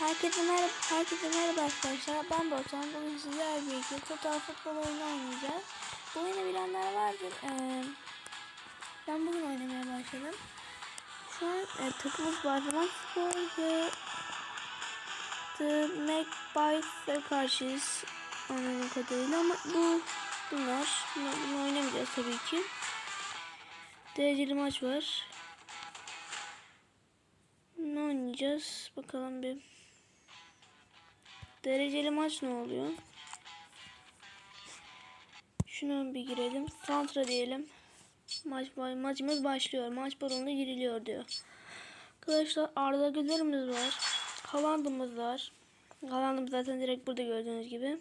Herkese merhaba, herkese merhaba arkadaşlar. Ben Batuhan. Bugün sizlerle birlikte total futbol oyunu oynayacağız. Bu oyunu bilenler vardır. Ee, ben bugün oynamaya başladım. Şu an e, takımımız Barcelona Spor ve The Magpies'e karşıyız. Anladığım kadarıyla ama bu bunlar. Bunu, bunu oynamayacağız tabii ki. Dereceli maç var. Ne oynayacağız? Bakalım bir. Dereceli maç ne oluyor? Şunu bir girelim. Santra diyelim. Maç maçımız başlıyor. Maç balonuna giriliyor diyor. Arkadaşlar Arda Güler'imiz var. Haaland'ımız var. Haaland'ımız zaten direkt burada gördüğünüz gibi.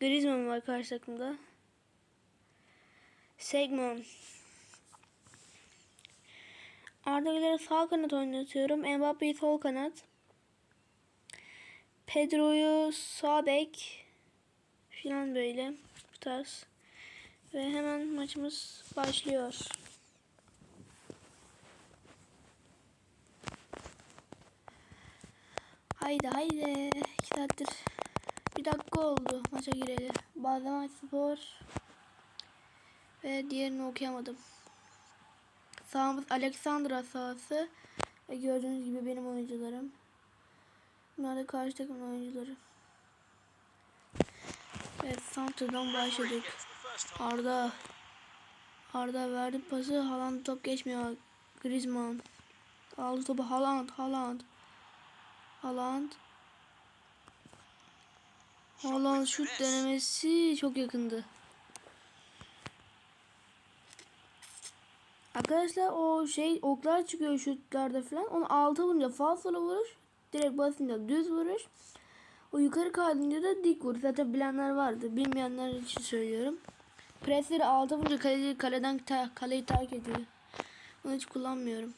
Griezmann var karşı takımda. Segman. Arda Güler'i sağ kanat oynatıyorum. Mbappe'yi sol kanat. Pedro'yu sağ bek. Filan böyle. Bu tarz. Ve hemen maçımız başlıyor. Haydi haydi. İki saattir. Bir dakika oldu maça gireli. Bazen maç spor. Ve diğerini okuyamadım. Sağımız Alexandra sahası. Ve gördüğünüz gibi benim oyuncularım. Bunlar da karşı takımın oyuncuları. Evet Santra'dan başladık. Arda. Arda verdi pası. Haaland top geçmiyor. Griezmann. Aldı topu Haaland. Haaland. Haaland. Haaland şut denemesi çok yakındı. Arkadaşlar o şey oklar çıkıyor şutlarda falan. Onu alta vurunca falsolu vuruş. Direkt basınca düz vuruş. O yukarı kaydınca da dik vuruş. Zaten bilenler vardı. Bilmeyenler için söylüyorum. Presleri alta vurunca kaleci kaleden ta, kaleyi terk ediyor. Onu hiç kullanmıyorum.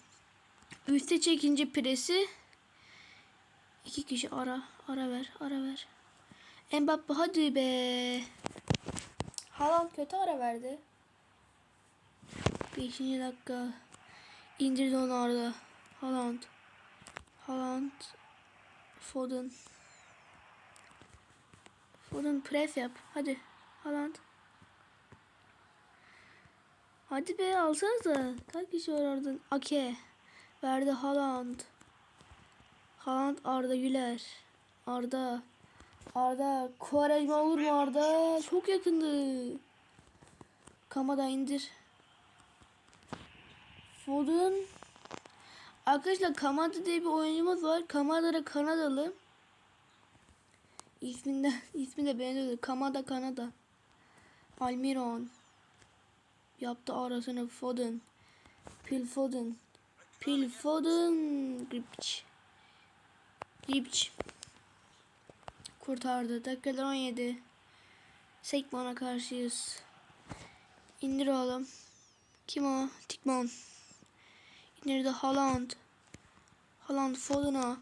Üste çekince presi iki kişi ara ara ver ara ver. Mbappe hadi be. Haaland kötü ara verdi. Beşinci dakika. İndirdi onu Arda. Haaland. Haaland. Foden. Foden pres yap. Hadi. Haaland. Hadi be alsanıza. Kaç kişi var oradan? Ake. Verdi Haaland. Haaland Arda Güler. Arda. Arda. Kuvarejma olur mu Arda? Çok yakındı. Kamada indir. Foden. Arkadaşlar Kamada diye bir oyuncumuz var. Kamada da Kanadalı. İsminde, ismi de benziyor. Kamada Kanada. Almiron. Yaptı arasını Foden. Phil Foden. Phil Foden. Gripç. Gripç. Kurtardı. Dakikalar 17. Sekman'a karşıyız. İndir oğlum. Kim o? Tikman. İndirdi Haaland. Haaland Foden'a.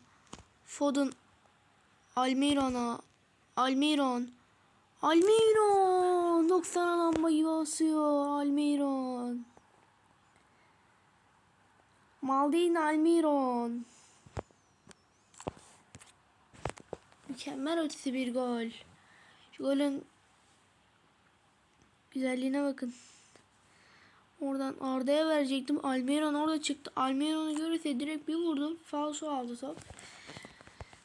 Foden Almiron'a. Almiron. Almiron. 90 lamba gibi basıyor. Almiron. Maldini Almiron. Mükemmel ötesi bir gol. Şu golün güzelliğine bakın. Oradan Arda'ya verecektim. Almiron orada çıktı. Almiron'u görürse direkt bir vurdum. Falso aldı top.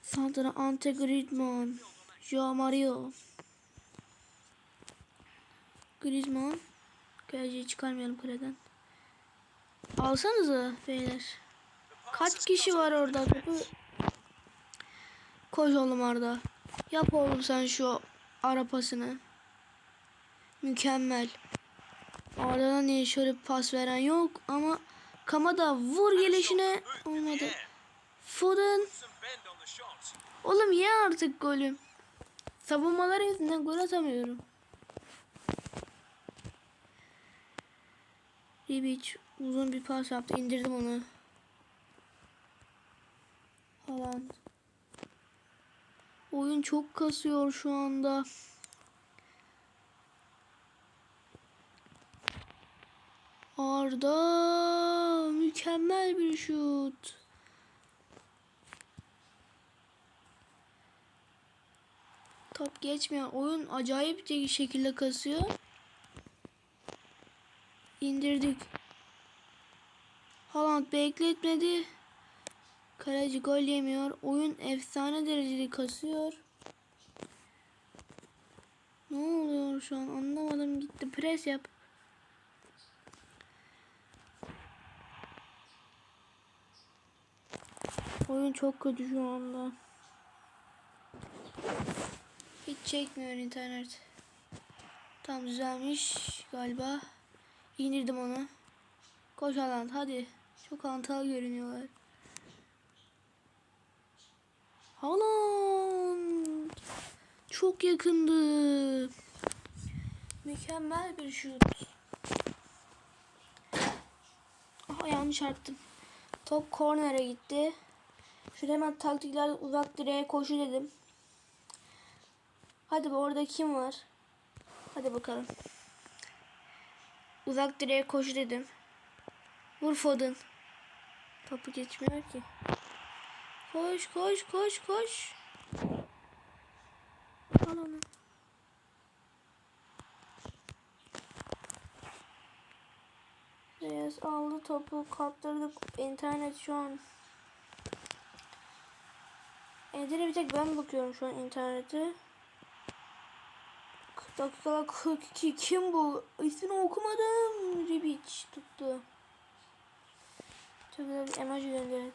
Santana Ante Griezmann. Joao Mario. Griezmann. Kaleciyi çıkarmayalım kaleden. Alsanıza beyler. Kaç kişi var orada topu? Koş oğlum Arda. Yap oğlum sen şu arapasını. Mükemmel. Arda'dan niye şöyle bir pas veren yok ama Kamada vur gelişine olmadı. Foden Oğlum ye artık golüm. Savunmaları yüzünden gol atamıyorum. Ribic uzun bir pas yaptı. indirdim onu. Haaland. Oyun çok kasıyor şu anda. Arda mükemmel bir şut. Top geçmiyor. Oyun acayip bir şekilde kasıyor. İndirdik. Haaland bekletmedi. Kaleci gol yemiyor. Oyun efsane derecede kasıyor. Ne oluyor şu an anlamadım gitti. Pres yap. Oyun çok kötü şu anda. Hiç çekmiyor internet. Tam düzelmiş galiba. İndirdim onu. Koş Haaland hadi. Çok hantal görünüyorlar. Haaland. Çok yakındı. Mükemmel bir şut. Aha yanlış çarptım. Top kornere gitti. Şurada hemen taktikler uzak direğe koşu dedim. Hadi bu orada kim var? Hadi bakalım. Uzak direğe koşu dedim. Vur Foden. Topu geçmiyor ki. Koş koş koş koş. Al onu. Reyes aldı topu kaptırdık. İnternet şu an. Edil'e bir tek ben bakıyorum şu an internete. Dakika 42 kim bu? İsmini okumadım. Ribic tuttu. Çok güzel bir emoji gönderin.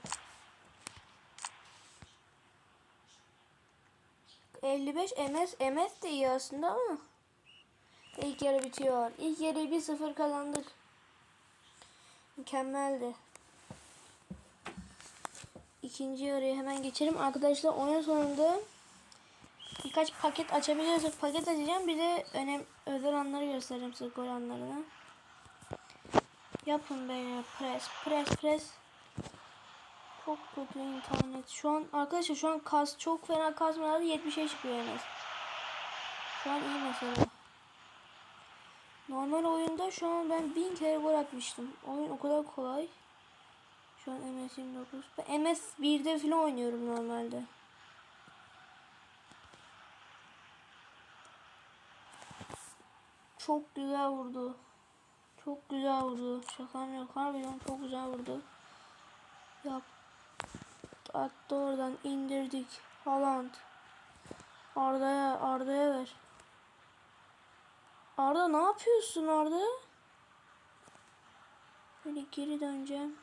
55 MS MS de iyi aslında ama ilk yarı bitiyor. İlk yarı 1-0 kazandık. Mükemmeldi. İkinci yarıya hemen geçelim. Arkadaşlar oyun sonunda birkaç paket açabiliyorsak paket açacağım. Bir de önem özel anları göstereceğim size gol anlarını. Yapın beyler pres pres pres. Çok kötü internet. Şu an arkadaşlar şu an kas çok fena kasmalarda 70'e çıkıyor en. Şu an iyi mesela. Normal oyunda şu an ben bin kere gol atmıştım. Oyun o kadar kolay. Şu an MS 29. Ben MS 1'de falan oynuyorum normalde. Çok güzel vurdu. Çok güzel vurdu. Şakam yok. Harbiden çok güzel vurdu. Yap. Attı oradan indirdik. Haaland. Arda'ya Arda'ya ver. Arda ne yapıyorsun Arda? Böyle geri döneceğim.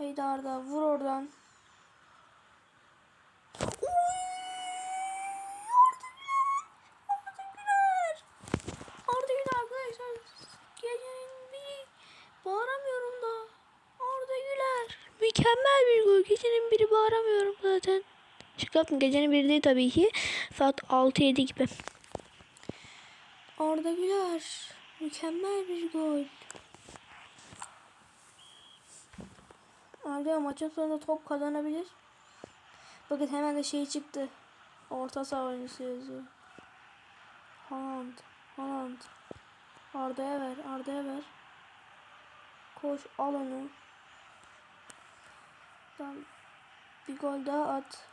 Haydi Arda vur oradan. Mükemmel bir gol. Gecenin biri bağıramıyorum zaten. Şaka. Gecenin biri değil tabii ki. Saat 6-7 gibi. Arda Güler. Mükemmel bir gol. Arda maçın sonunda top kazanabilir. Bakın hemen de şey çıktı. Orta saha oyuncusu yazıyor. Haaland. Haaland. Arda'ya ver. Arda'ya ver. Koş al onu. Tamam. Bir gol daha at.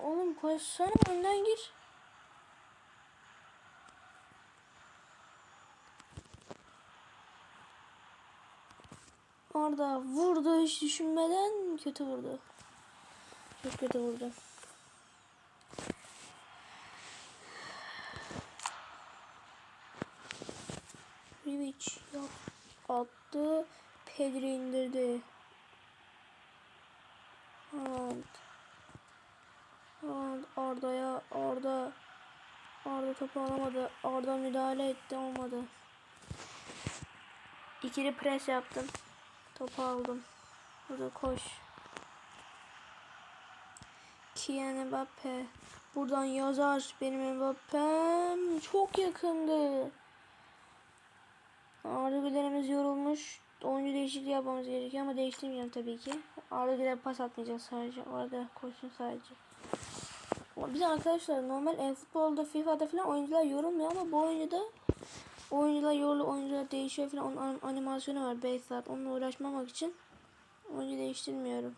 Oğlum koşsana önden gir. Arda vurdu hiç düşünmeden kötü vurdu. Çok kötü vurdu. Rivic yap attı. Pedri indirdi. Haaland. Haaland Arda'ya Arda Arda topu alamadı. Arda müdahale etti olmadı. İkili pres yaptım. Topu aldım. Burada koş. Kylian Mbappe. Buradan yazar benim Mbappe'm. Çok yakındı. Arda Güler'imiz yorulmuş. Oyuncu değişikliği yapmamız gerekiyor ama değiştirmeyeceğim tabii ki. Arda Güler pas atmayacağız sadece. Orada koşsun sadece. Biz arkadaşlar normal e, futbolda FIFA'da falan oyuncular yorulmuyor ama bu oyunda oyuncular yorulu oyuncular değişiyor falan. Onun anim- animasyonu var 5 saat. Onunla uğraşmamak için oyuncu değiştirmiyorum.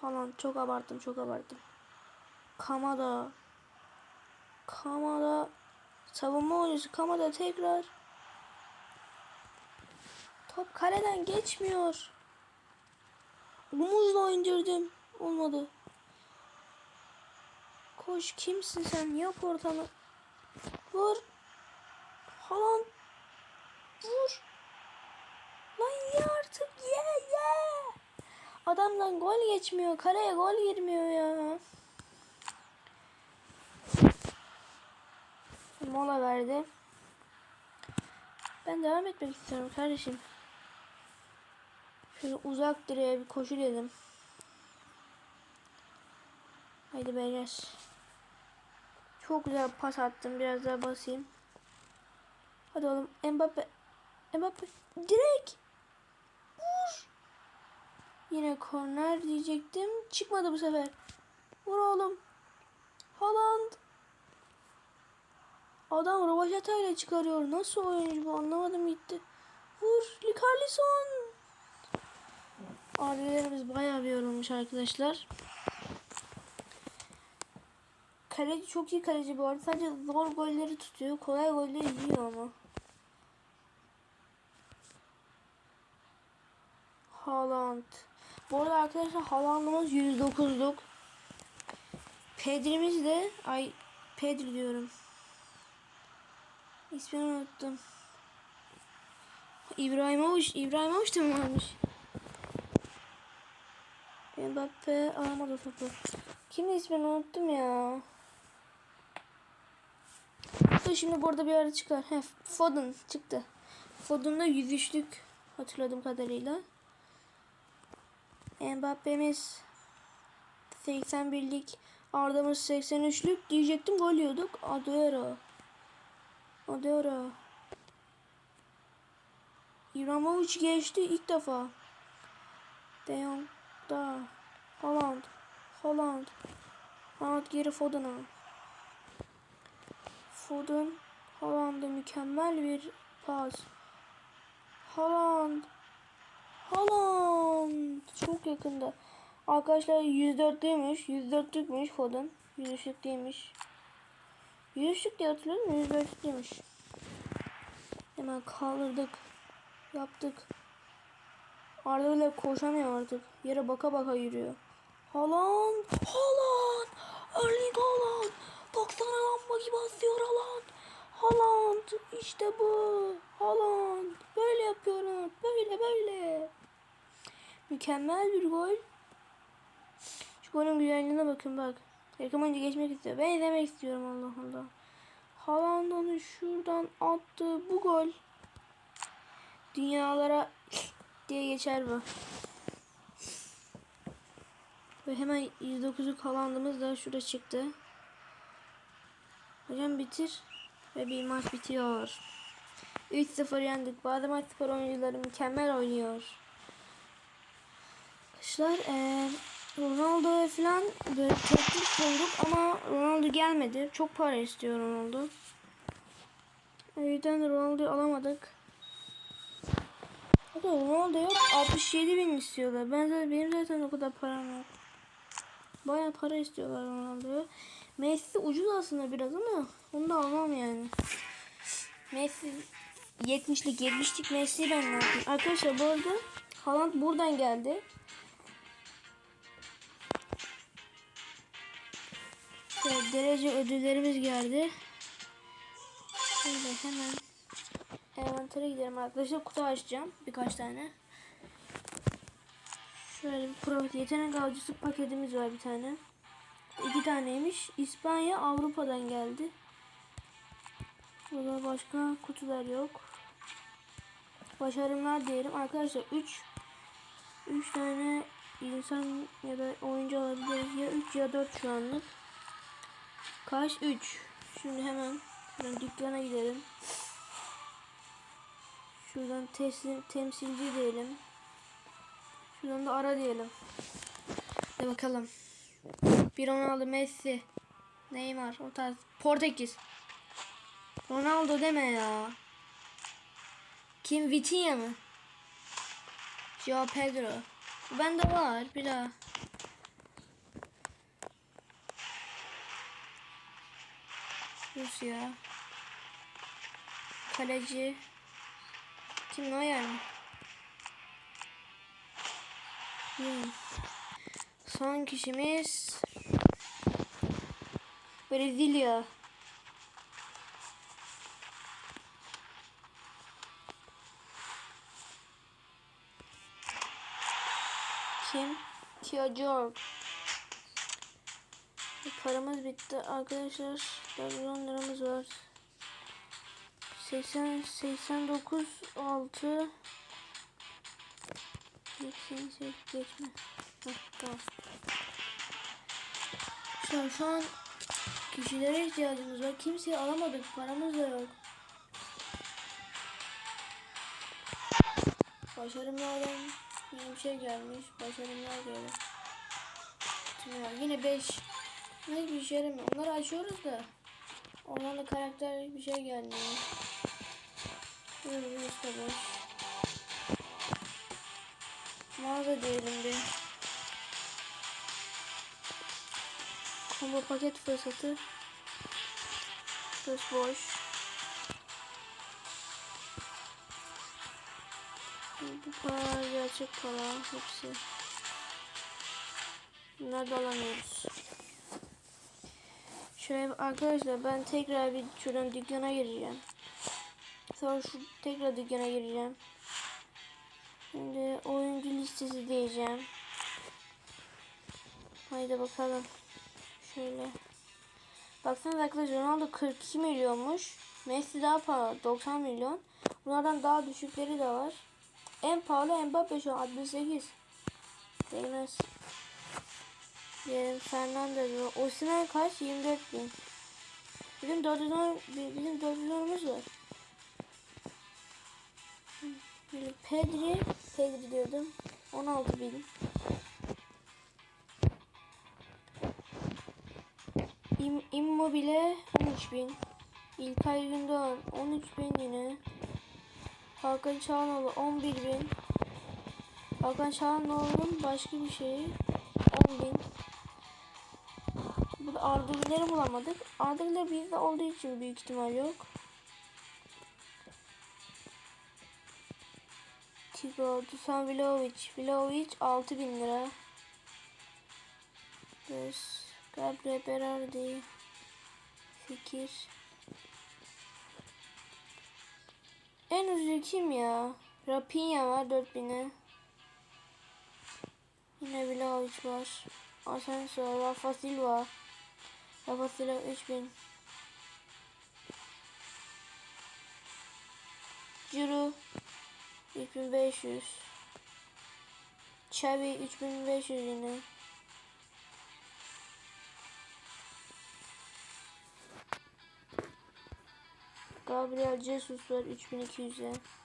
Haaland çok abarttım çok abarttım. Kamada. Kamada. Savunma oyuncusu Kamada tekrar. Top kaleden geçmiyor. Omuzla indirdim. Olmadı. Koş kimsin sen? Yap ortanı. Vur. Haaland. Vur. Lan ye artık ye ye. Adamdan gol geçmiyor. Kaleye gol girmiyor ya. Mola verdi. Ben devam etmek istiyorum kardeşim. Şöyle uzak direğe bir koşu dedim. Haydi beyler. Çok güzel pas attım. Biraz daha basayım. Hadi oğlum Mbappe. Mbappe direkt. Vur. Yine korner diyecektim. Çıkmadı bu sefer. Vur oğlum. Haaland. Adam rovaşatayla çıkarıyor. Nasıl oyuncu bu anlamadım gitti. Vur. Likarlison. Abilerimiz bayağı bir yorulmuş arkadaşlar. Kaleci çok iyi kaleci bu arada. Sadece zor golleri tutuyor. Kolay golleri yiyor ama. Haaland. Bu arada arkadaşlar Haaland'ımız 109'luk. Pedri'miz de ay Pedri diyorum. İsmini unuttum. İbrahimovic, İbrahimovic de mi varmış? Mbappe alamadı topu. Kimin ismini unuttum ya. Dur şimdi burada bir ara çıkar. Heh, Foden çıktı. Foden'da yüzüşlük hatırladığım kadarıyla. Mbappe'miz 81'lik Arda'mız 83'lük diyecektim gol yiyorduk. Adoro. Adoro. İbrahimovic geçti ilk defa. De Jong da. Haaland. Haaland. Haaland geri Foden'a. Foden. Haaland'a mükemmel bir pas. Haaland. Haaland. Çok yakında. Arkadaşlar 104'lüymüş. 104'lükmüş Foden. 103'lük değilmiş. 103'lük diye hatırlıyorum. 104'lüymüş. Hemen kaldırdık. Yaptık. Arda bile koşamıyor artık. Yere baka baka yürüyor. Haaland. Haaland. Erling Haaland. Baksana lamba gibi asıyor Haaland. Haaland. İşte bu. Haaland. Böyle yapıyorum. Böyle böyle. Mükemmel bir gol. Şu golün güzelliğine bakın bak. Yakın önce geçmek istiyor. Ben izlemek istiyorum Allah Allah. Haaland'ın şuradan attığı bu gol dünyalara diye geçer bu. Ve hemen 109'u kalandığımız da şurada çıktı. Hocam bitir. Ve bir maç bitiyor. 3-0 yendik. Badem Spor oyuncuları mükemmel oynuyor. Arkadaşlar eee Ronaldo falan böyle teklif bulduk ama Ronaldo gelmedi. Çok para istiyor Ronaldo. O yüzden Ronaldo'yu alamadık. O da Ronaldo yok. 67 bin istiyorlar. Ben zaten benim zaten o kadar param yok. Baya para istiyorlar Ronaldo'ya. Messi ucuz aslında biraz ama onu da almam yani. Messi 70'lik 70'lik Messi'yi ben ne yapayım? Arkadaşlar bu arada Haaland buradan geldi. Şöyle derece ödüllerimiz geldi. Şöyle hemen envantere gidelim arkadaşlar. Kutu açacağım. Birkaç tane. Şöyle bir profil yetenek avcısı paketimiz var bir tane. İki taneymiş. İspanya Avrupa'dan geldi. Burada başka kutular yok. Başarımlar diyelim. Arkadaşlar 3 3 tane insan ya da oyuncu alabiliriz. Ya 3 ya 4 şu anlık. Kaç? 3. Şimdi hemen şuradan dükkana gidelim. Şuradan teslim, temsilci diyelim. Şuradan da ara diyelim. Hadi bakalım. Bir Ronaldo, Messi, Neymar, o tarz. Portekiz. Ronaldo deme ya. Kim Vitinha mı? Joao Pedro. Bu bende var bir daha. Rusya. Kaleci. Kim Neuer mi? Hmm. Son kişimiz Brezilya. Kim? Theodore. Paramız bitti arkadaşlar. 410 liramız var. 80 89 6 88 geçme. Heh, tamam. Şu an, şu an kişilere ihtiyacımız var. Kimseyi alamadık. Paramız da yok. Başarımlardan yeni bir şey gelmiş. Başarımlar. Şimdi yine 5. Ne bir şey yaramıyor. Onları açıyoruz da. Ondan da karakter bir şey gelmiyor. Bir işte boş. Mağaza diyelim bir. Combo paket fırsatı. Burası boş. Bu para gerçek para hepsi. Bunları da alamıyoruz. Şöyle arkadaşlar ben tekrar bir şuradan dükkana gireceğim. Sonra şu tekrar dükkana gireceğim. Şimdi oyuncu listesi diyeceğim. Haydi bakalım. Şöyle. Baksanıza arkadaşlar Ronaldo 42 milyonmuş. Messi daha pahalı 90 milyon. Bunlardan daha düşükleri de var. En pahalı Mbappe şu an 68. Değmez. Diyelim Fernandez. Osimhen kaç? 24 bin. Bizim 410 bizim 410'umuz var. Pedri, Pedri diyordum. 16 bin. İm, Immobile 13 bin. İlkay Gündoğan 13 bin yine. Hakan Çağanoğlu 11 bin. Hakan Çağanoğlu'nun başka bir şeyi 10 bin. Arda Güler'i bulamadık. Arda Güler bizde olduğu için büyük ihtimal yok. Tigo, Dusan Vlahovic. Vlahovic 6000 lira. Des, Gabriel Berardi. Fikir. En ucuz kim ya? Rapinha var 4000'e. Yine Vlahovic var. Asensio, Rafa Silva. Silva 3000. Ciro 3500. Xavi 3500 yine. Gabriel Jesus var 3200'e.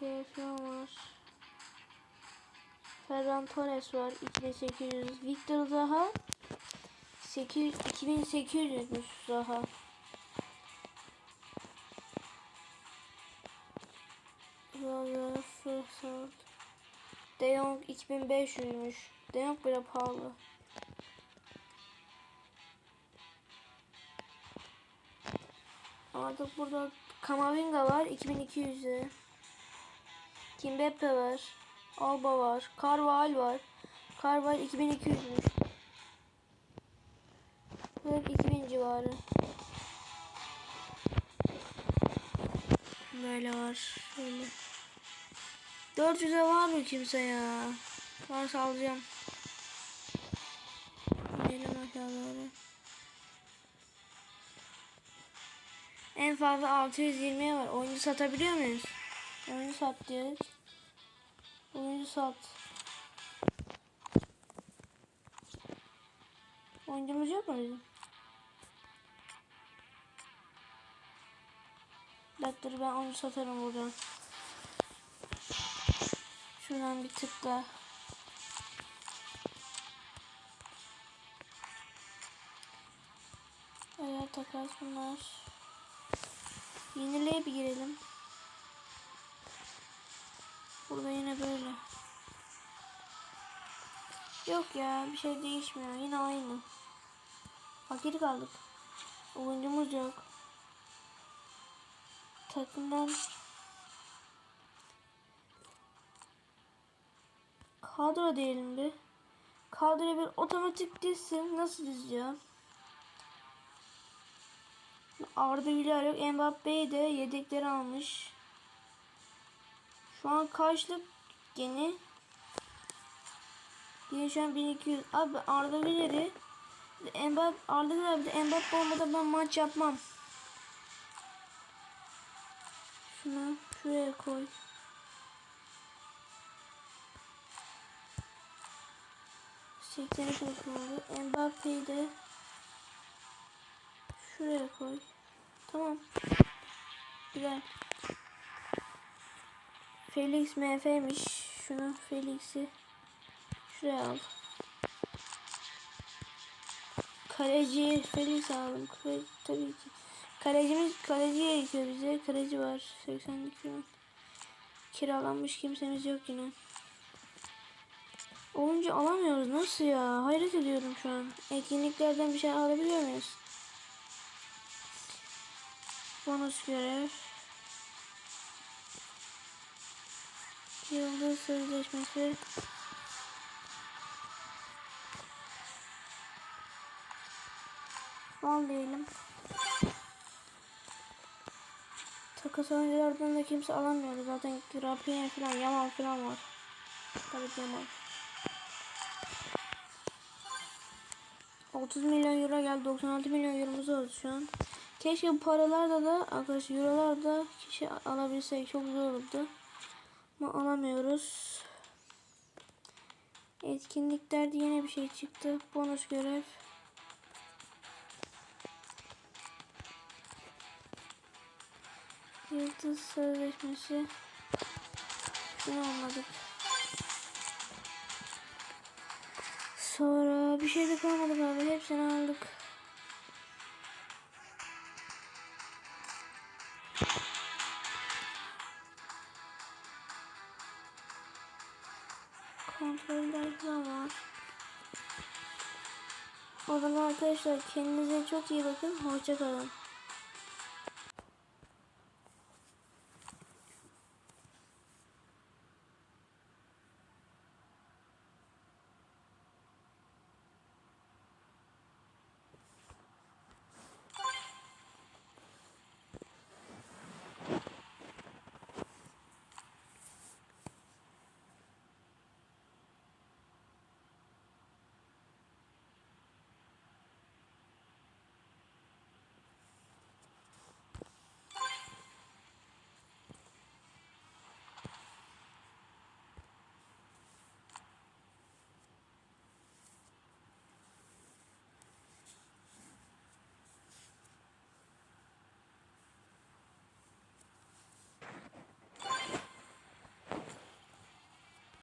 Koke falan var. Ferran Torres var 2800. Victor Zaha 800 2800'müş Zaha. Valla fırsat. De Jong 2500'müş. De Jong bile pahalı. Artık burada Kamavinga var 2200'e. Kimbeppe var. Alba var. Carval var. Carval 2200'müş. Evet 2000 civarı. Böyle var. Şöyle. 400'e var mı kimse ya? Varsa alacağım. İnelim aşağı doğru. En fazla 620'ye var. Oyuncu satabiliyor muyuz? Oyuncu sat diyoruz. Oyuncu sat. Oyuncumuz yok mu bizim? Ben oyuncu satarım buradan. Şuradan bir tık daha. Ayağa takas bunlar. Yenileye bir girelim. Burada yine böyle. Yok ya bir şey değişmiyor. Yine aynı. Fakir kaldık. Oyuncumuz yok. Takımdan kadro diyelim bir. Kadroya bir otomatik dizsin. Nasıl dizeceğim? Arda Güler yok. Mbappe'yi de yedekleri almış. Şu an karşılık gene. Yine şu an 1200. Abi Arda Güler'i Mbappe Arda Güler de Mbappe olmadan ben maç yapmam. Şunu şuraya koy. Sekteni konuşmalı. Mbappe'yi de şuraya koy. Tamam. Güzel. Felix MF'miş. Şunu Felix'i şuraya al. Kaleci Felix aldım. Kale, tabii ki. Kalecimiz kaleci gerekiyor bize. Kaleci var. 82 milyon. Kiralanmış kimsemiz yok yine. Oyuncu alamıyoruz. Nasıl ya? Hayret ediyorum şu an. Etkinliklerden bir şey alabiliyor muyuz? Bonus görev. Yıldız sözleşmesi. Al diyelim. Takas oyunculardan da kimse alamıyor. Zaten Rapine falan, Yaman falan var. Tabii Yaman. 30 milyon euro geldi. 96 milyon euromuz oldu şu an. Keşke paralarda da arkadaşlar eurolarda kişi alabilsek çok güzel olurdu. Ama alamıyoruz. Etkinliklerde yine bir şey çıktı. Bonus görev. Yıldız sözleşmesi. Şunu almadık. Sonra bir şey de kalmadı galiba. Hepsini aldık. Arkadaşlar kendinize çok iyi bakın. Hoşçakalın.